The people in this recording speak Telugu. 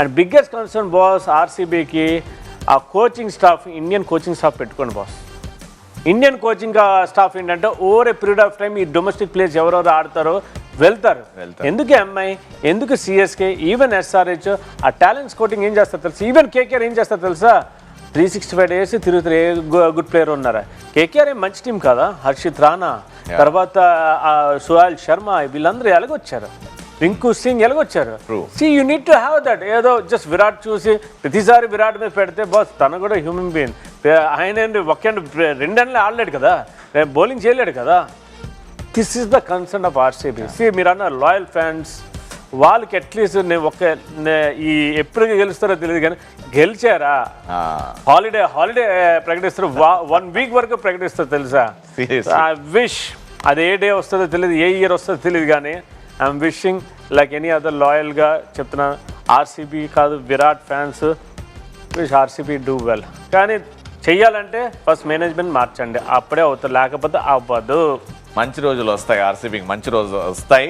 అండ్ బిగ్గెస్ట్ కన్సర్న్ బాస్ ఆర్సీబీకి ఆ coaching staff Indian coaching staff పెట్టుకోండి బాస్ ఇండియన్ కోచింగ్ స్టాఫ్ ఏంటంటే over a period of time ఈ డొమెస్టిక్ ప్లేయర్స్ ఎవరెవరు ఆడతారో వెళ్తారు. వెళ్తారు. ఎందుకు ఎంఐ ఎందుకు సిఎస్కే ఈవెన్ ఎస్ఆర్హెచ్ ఆ టాలెంట్ స్కోటింగ్ ఏం చేస్తారు తెలుసు? ఈవెన్ కేకేఆర్ ఏం చేస్తారు తెలుసా? త్రీ సిక్స్టీ ఫైవ్ డేస్ తిరుగుతారు. ఏ గుడ్ ప్లేయర్ ఉన్నారా? కేకేఆర్ ఏం మంచి టీం కదా? హర్షిత్ రాణా తర్వాత సుహాల్ శర్మ వీళ్ళందరూ ఎలాగొచ్చారు? Rinku Singh ఎలాగొచ్చారు. See you need to have that ఏదో జస్ట్ విరాట్ చూసి ప్రతిసారి విరాట్ మీద పెడితే బాస్ తను కూడా హ్యూమన్ బీయింగ్ ఆయన ఏంటి ఒక్క రెండేళ్ళు ఆడలేడు కదా? బౌలింగ్ చేయలేడు కదా? This is the concern of RCB see మీరు అన్నారు లాయల్ ఫ్యాన్స్ వాళ్ళకి అట్లీస్ట్ నేను ఒక్క నే- ఈ ఎప్పుడు గెలుస్తారో తెలియదు కానీ గెలిచారా? హాలిడే హాలిడే ప్రకటిస్తారు. వన్ వీక్ వరకు ప్రకటిస్తారు తెలుసా. ఐ విష్ అది ఏ డే వస్తుందో తెలియదు ఏ ఇయర్ వస్తుందో తెలియదు కానీ I'm wishing like any other లాయల్గా చెప్తున్నా ఆర్సీబీ కాదు Virat fans wish RCB do well కానీ చెయ్యాలంటే ఫస్ట్ మేనేజ్మెంట్ మార్చండి. అప్పుడే అవుతుంది లేకపోతే అవ్వదు. మంచి రోజులు వస్తాయి ఆర్సీబీకి మంచి రోజులు వస్తాయి.